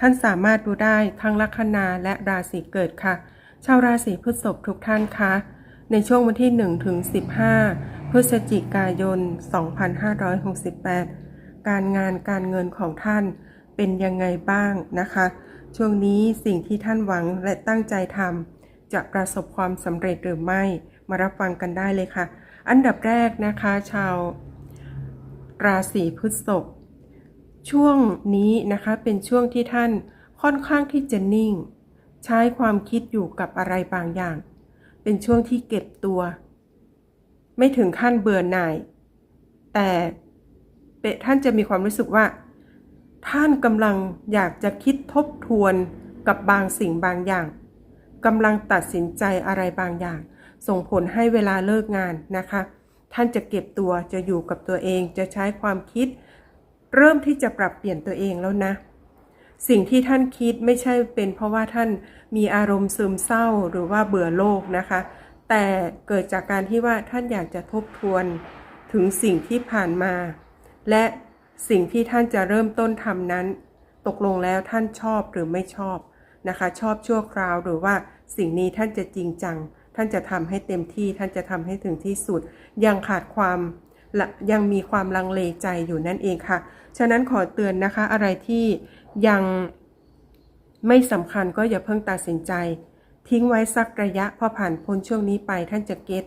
ท่านสามารถดูได้ทั้งลัคนาและราศีเกิดค่ะ ชาวราศีพฤษภทุกท่านคะ ในช่วงวันที่1ถึง15 พฤศจิกายน 2568 การงานการเงินของท่านเป็นยังไงบ้างนะคะ ช่วงนี้สิ่งที่ท่านหวังและตั้งใจทำจะประสบความสำเร็จหรือไม่ มารับฟังกันได้เลยค่ะ อันดับแรกนะคะ ชาวราศีพฤษภ ช่วงนี้นะคะเป็นช่วงที่ท่านค่อนข้างที่จะนิ่ง ใช้ความคิดอยู่กับอะไรบางอย่าง เป็นช่วงที่เก็บตัว ไม่ถึงขั้นเบื่อหน่าย แต่เปะท่านจะมีความรู้สึกว่า ท่านกำลังอยากจะคิดทบทวนกับบางสิ่งบางอย่างกำลังตัดสินใจอะไรบางอย่าง ส่งผลให้เวลาเลิกงานนะคะ ท่านจะเก็บตัวจะอยู่กับตัวเองจะใช้ความคิด เริ่มที่จะปรับเปลี่ยนตัวเองแล้วนะ สิ่งที่ท่านคิดไม่ใช่เป็นเพราะว่าท่านมีอารมณ์ซึมเศร้าหรือว่าเบื่อโลกนะคะ แต่เกิดจากการที่ว่าท่านอยากจะทบทวนถึงสิ่งที่ผ่านมา และสิ่งที่ท่านจะเริ่มต้นทำนั้น ตกลงแล้วท่านชอบหรือไม่ชอบนะคะ ชอบชั่วคราวหรือว่าสิ่งนี้ท่านจะจริงจัง ท่านจะทำให้เต็มที่ท่านจะทำให้ถึงที่สุด ยังขาดความ ยังมีความลังเลใจอยู่นั่นเองค่ะ ฉะนั้นขอเตือนนะคะ อะไรที่ยังไม่สำคัญก็อย่าเพิ่งตัดสินใจ ทิ้งไว้สักระยะพอผ่านพ้นช่วงนี้ไปท่านจะเก็ต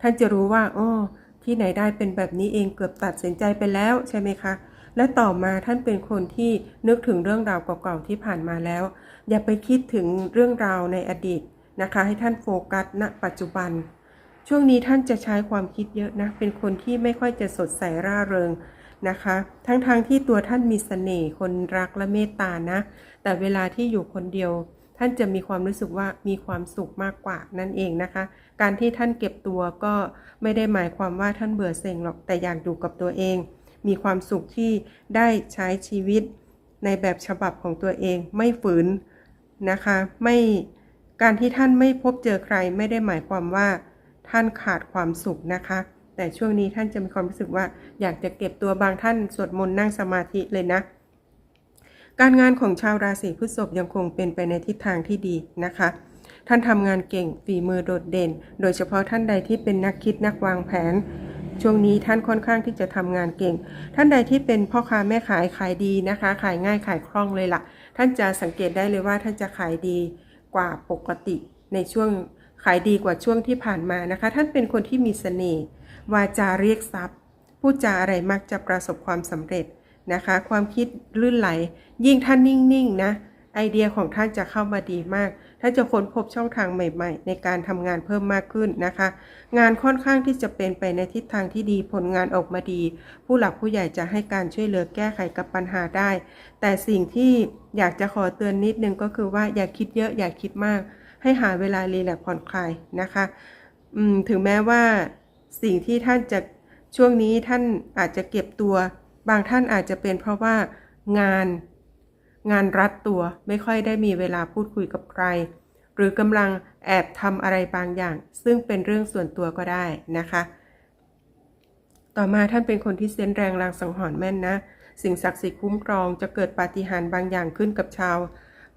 ท่านจะรู้ว่าอ้อที่ไหนได้เป็นแบบนี้เองเกือบตัดสินใจไปแล้วใช่ไหมคะ และต่อมาท่านเป็นคนที่นึกถึงเรื่องราวเก่าๆที่ผ่านมาแล้ว อย่าไปคิดถึงเรื่องราวในอดีตนะคะ ให้ท่านโฟกัสณ ปัจจุบัน ช่วงนี้ท่านจะใช้ความคิดเยอะนะ เป็นคนที่ไม่ค่อยจะสดใสร่าเริงนะคะ ทั้งๆทที่ตัวท่านมีเสน่ห์คนรักและเมตตานะ แต่เวลาที่อยู่คนเดียว ท่านจะมีความรู้สึกว่ามีความสุขมากกว่านั่นเองนะคะ การที่ท่านเก็บตัวก็ไม่ได้หมายความว่าท่านเบื่อเซ็งหรอก แต่อยากอยู่กับตัวเอง มีความสุขที่ได้ใช้ชีวิตในแบบฉบับของตัวเอง ไม่ฝืนนะคะ ไม่ การที่ท่านไม่พบเจอใครไม่ได้หมายความว่า ท่านขาดความสุขนะคะ แต่ช่วงนี้ท่านจะมีความรู้สึกว่า อยากจะเก็บตัวบางท่านสวดมนต์นั่งสมาธิเลยนะ การงานของชาวราศีพฤษภยังคงเป็นไปในทิศทางที่ดีนะคะ ท่านทำงานเก่งฝีมือโดดเด่น โดยเฉพาะท่านใดที่เป็นนักคิดนักวางแผนช่วงนี้ท่านค่อนข้างที่จะทำงานเก่ง ท่านใดที่เป็นพ่อค้าแม่ขายขายดีนะคะ ขายง่ายขายคล่องเลยล่ะ ท่านจะสังเกตได้เลยว่าท่านจะขายดีกว่าปกติในช่วง ขายดีกว่าช่วงที่ผ่านมานะคะ ท่านเป็นคนที่มีเสน่ห์วาจาเรียกทรัพย์พูดจาอะไรมักจะประสบความสำเร็จนะคะ ความคิดลื่นไหล ยิ่งท่านนิ่งๆนะไอเดียของท่านจะเข้ามาดีมากท่านจะค้นพบช่องทางใหม่ ๆ ในการทำงานเพิ่มมากขึ้นนะคะ งานค่อนข้างที่จะเป็นไปในทิศทางที่ดี ผลงานออกมาดี ผู้หลักผู้ใหญ่จะให้การช่วยเหลือแก้ไขกับปัญหาได้ แต่สิ่งที่อยากจะขอเตือนนิดนึงก็คือว่าอย่าคิดเยอะอย่าคิดมาก ให้หาเวลารีแลกผ่อนคลายนะคะถึงแม้ว่าสิ่งที่ท่านจะช่วงนี้ท่านอาจจะเก็บตัว บางท่านอาจจะเป็นเพราะว่างานงานรัดตัวไม่ค่อยได้มีเวลาพูดคุยกับใคร หรือกำลังแอบทำอะไรบางอย่าง ซึ่งเป็นเรื่องส่วนตัวก็ได้นะคะ ต่อมาท่านเป็นคนที่เซนแรงลางสังหรณ์แม่นนะ สิ่งศักดิ์สิทธิ์คุ้มครองจะเกิดปาฏิหาริย์บางอย่างขึ้นกับชาว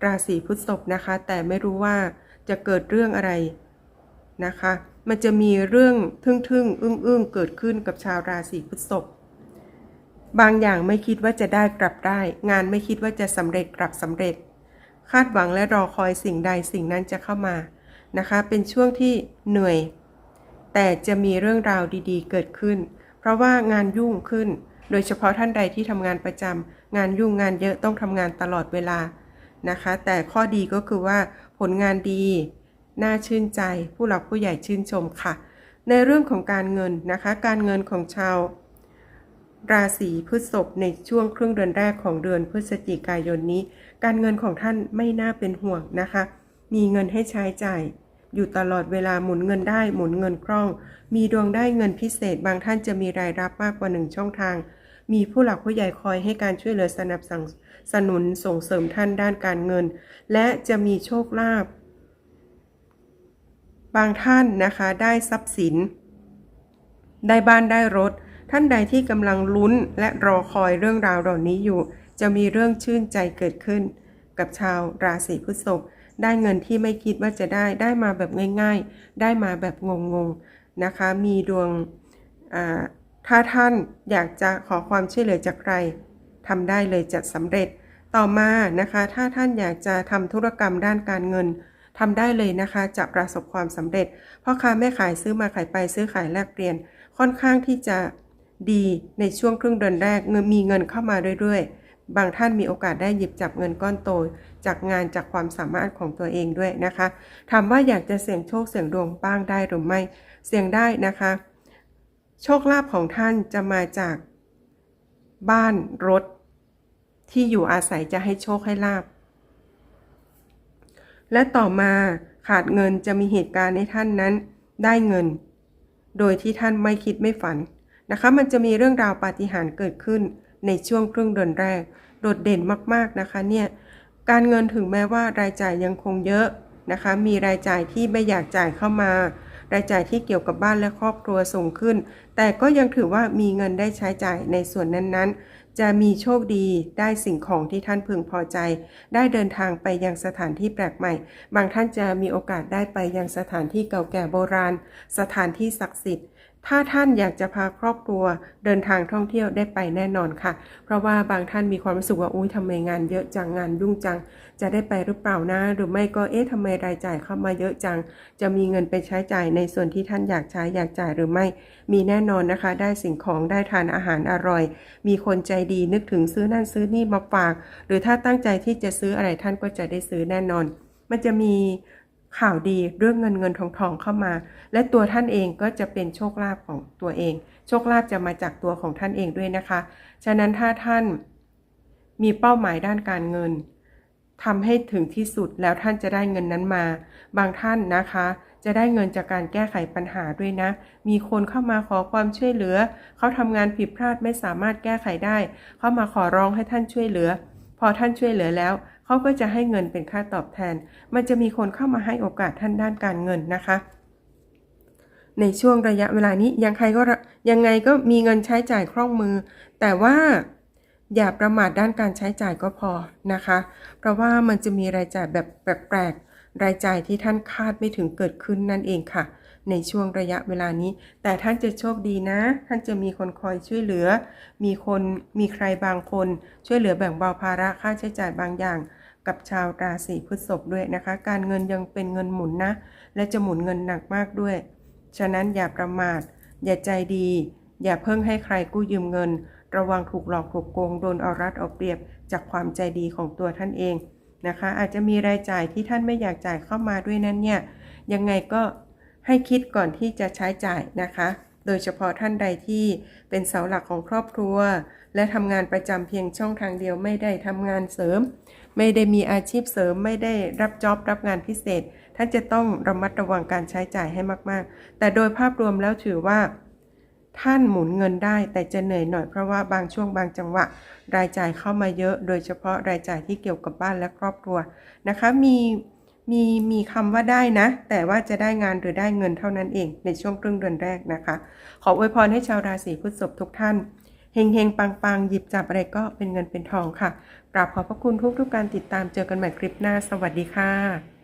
ราศีพฤษภนะคะ แต่ไม่รู้ว่า จะเกิดเรื่องอะไรนะคะ มันจะมีเรื่องทึ่งๆ อึ้งๆ เกิดขึ้นกับชาวราศีพฤษภบางอย่างไม่คิดว่าจะได้กลับได้ งานไม่คิดว่าจะสำเร็จกลับสำเร็จ คาดหวังและรอคอยสิ่งใดสิ่งนั้นจะเข้ามานะคะ เป็นช่วงที่เหนื่อย แต่จะมีเรื่องราวดีๆ เกิดขึ้น เพราะว่างานยุ่งขึ้น โดยเฉพาะท่านใดที่ทำงานประจำงานยุ่งงานเยอะต้องทำงานตลอดเวลา นะคะ แต่ข้อดีก็คือว่าผลงานดี น่าชื่นใจ ผู้หลักผู้ใหญ่ชื่นชมค่ะ ในเรื่องของการเงินนะคะ การเงินของชาวราศีพฤษภในช่วงครึ่งเดือนแรกของเดือนพฤศจิกายนนี้ การเงินของท่านไม่น่าเป็นห่วงนะคะ มีเงินให้ใช้จ่าย อยู่ตลอดเวลาหมุนเงินได้หมุนเงินคล่อง มีดวงได้เงินพิเศษ บางท่านจะมีรายรับมากกว่าหนึ่งช่องทาง มีผู้หลักผู้ใหญ่คอยให้การช่วยเหลือสนับสนุน สนุนส่งเสริมท่านด้านการเงิน และจะมีโชคลาภบางท่านนะคะได้ทรัพย์สิน ได้บ้านได้รถ ท่านใดที่กำลังลุ้นและรอคอยเรื่องราวเหล่านี้อยู่ จะมีเรื่องชื่นใจเกิดขึ้น กับชาวราศีพฤษภได้เงินที่ไม่คิดว่าจะได้ได้มาแบบง่าย ๆ ได้มาแบบงงๆนะคะ มีดวงถ้าท่านอยากจะขอความช่วยเหลือจากใคร ทำได้เลยจะสำเร็จ ต่อมานะคะ ถ้าท่านอยากจะทำธุรกรรมด้านการเงินทำได้เลยนะคะจะประสบความสำเร็จพ่อค้าแม่ขายซื้อมาขายไปซื้อขายแลกเปลี่ยน ค่อนข้างที่จะดีในช่วงครึ่งเดือนแรกเงินมีเงินเข้ามาเรื่อยๆ บางท่านมีโอกาสได้หยิบจับเงินก้อนโต จากงานจากความสามารถของตัวเองด้วยนะคะถามว่าอยากจะเสี่ยงโชคเสี่ยงดวงบ้างได้หรือไม่ เสี่ยงได้นะคะ โชคลาภของท่านจะมาจาก บ้านรถ ที่อยู่อาศัยจะให้โชคให้ลาบ และต่อมาขาดเงินจะมีเหตุการณ์ให้ท่านนั้น ได้เงิน โดยที่ท่านไม่คิดไม่ฝันนะคะ มันจะมีเรื่องราวปาฏิหาริย์เกิดขึ้นในช่วงครึ่งเดือนแรก โดดเด่นมาก ๆนะคะเนี่ยการเงินถึงแม้ว่ารายจ่ายยังคงเยอะนะคะ มีรายจ่ายที่ไม่อยากจ่ายเข้ามา รายจ่ายที่เกี่ยวกับบ้านและครอบครัวสูงขึ้น แต่ก็ยังถือว่ามีเงินได้ใช้จ่ายในส่วนนั้นๆ จะมีโชคดีได้สิ่งของที่ท่านพึงพอใจ ได้เดินทางไปยังสถานที่แปลกใหม่ บางท่านจะมีโอกาสได้ไปยังสถานที่เก่าแก่โบราณ สถานที่ศักดิ์สิทธิ์ ถ้าท่านอยากจะพาครอบครัวเดินทางท่องเที่ยวได้ไปแน่นอนค่ะ เพราะว่าบางท่านมีความรู้สึกว่าอุ้ยทำไมงานเยอะจังงานยุ่งจัง จะได้ไปหรือเปล่านะ หรือไม่ก็เอ๊ะทำไมรายจ่ายเข้ามาเยอะจัง จะมีเงินไปใช้จ่ายในส่วนที่ท่านอยากใช้อยากจ่ายหรือไม่ มีแน่นอนนะคะ ได้สิ่งของได้ทานอาหารอร่อย มีคนใจดีนึกถึงซื้อนั่นซื้อนี่มาฝาก หรือถ้าตั้งใจที่จะซื้ออะไรท่านก็จะได้ซื้อแน่นอน มันจะมี ข่าวดีเรื่องเงินเงินทองทองเข้ามา และตัวท่านเองก็จะเป็นโชคลาภของตัวเอง โชคลาภจะมาจากตัวของท่านเองด้วยนะคะ ฉะนั้นถ้าท่านมีเป้าหมายด้านการเงินทำให้ถึงที่สุดแล้วท่านจะได้เงินนั้นมา บางท่านนะคะ จะได้เงินจากการแก้ไขปัญหาด้วยนะ มีคนเข้ามาขอความช่วยเหลือ เขาทำงานผิดพลาดไม่สามารถแก้ไขได้ เข้ามาขอร้องให้ท่านช่วยเหลือ พอท่านช่วยเหลือแล้ว เขาก็จะให้เงินเป็นค่าตอบแทน มันจะมีคนเข้ามาให้โอกาสท่านด้านการเงินนะคะ ในช่วงระยะเวลานี้ยังใครก็ยังไงก็มีเงินใช้จ่ายคล่องมือ แต่ว่าอย่าประมาทด้านการใช้จ่ายก็พอนะคะ เพราะว่ามันจะมีรายจ่ายแบบแปลกๆ รายจ่ายที่ท่านคาดไม่ถึงเกิดขึ้นนั่นเองค่ะ ในช่วงระยะเวลานี้ แต่ท่านจะโชคดีนะ ท่านจะมีคนคอยช่วยเหลือ มีคน มีใครบางคน ช่วยเหลือแบ่งเบาภาระค่าใช้จ่ายบางอย่าง กับชาวราศีพฤษภด้วยนะคะ การเงินยังเป็นเงินหมุนนะ และจะหมุนเงินหนักมากด้วย ฉะนั้นอย่าประมาท อย่าใจดี อย่าเพิ่งให้ใครกู้ยืมเงิน ระวังถูกหลอกถูกโกงโดนเอารัดเอาเปรียบจากความใจดีของตัวท่านเองนะคะ อาจจะมีรายจ่ายที่ท่านไม่อยากจ่ายเข้ามาด้วยนั้นเนี่ยยังไงก็ให้คิดก่อนที่จะใช้จ่ายนะคะ โดยเฉพาะท่านใดที่เป็นเสาหลักของครอบครัว และทำงานประจำเพียงช่องทางเดียวไม่ได้ทำงานเสริม ไม่ได้มีอาชีพเสริม ไม่ได้รับจ็อบรับงานพิเศษ ท่านจะต้องระมัดระวังการใช้จ่ายให้มากๆ แต่โดยภาพรวมแล้วถือว่า ท่านหมุนเงินได้แต่จะเหนื่อยหน่อยเพราะว่าบางช่วงบางจังหวะ รายจ่ายเข้ามาเยอะ โดยเฉพาะรายจ่ายที่เกี่ยวกับบ้านและครอบครัวนะคะมี มีมีคำว่าได้นะ แต่ว่าจะได้งานหรือได้เงินเท่านั้นเองในช่วงครึ่งเดือนแรกนะคะ ขออวยพรให้ชาวราศีพฤษภทุกท่านเฮงเฮงปังปังหยิบจับอะไรก็เป็นเงินเป็นทองค่ะกราบขอบพระคุณทุกทุกการติดตามเจอกันใหม่คลิปหน้า สวัสดีค่ะ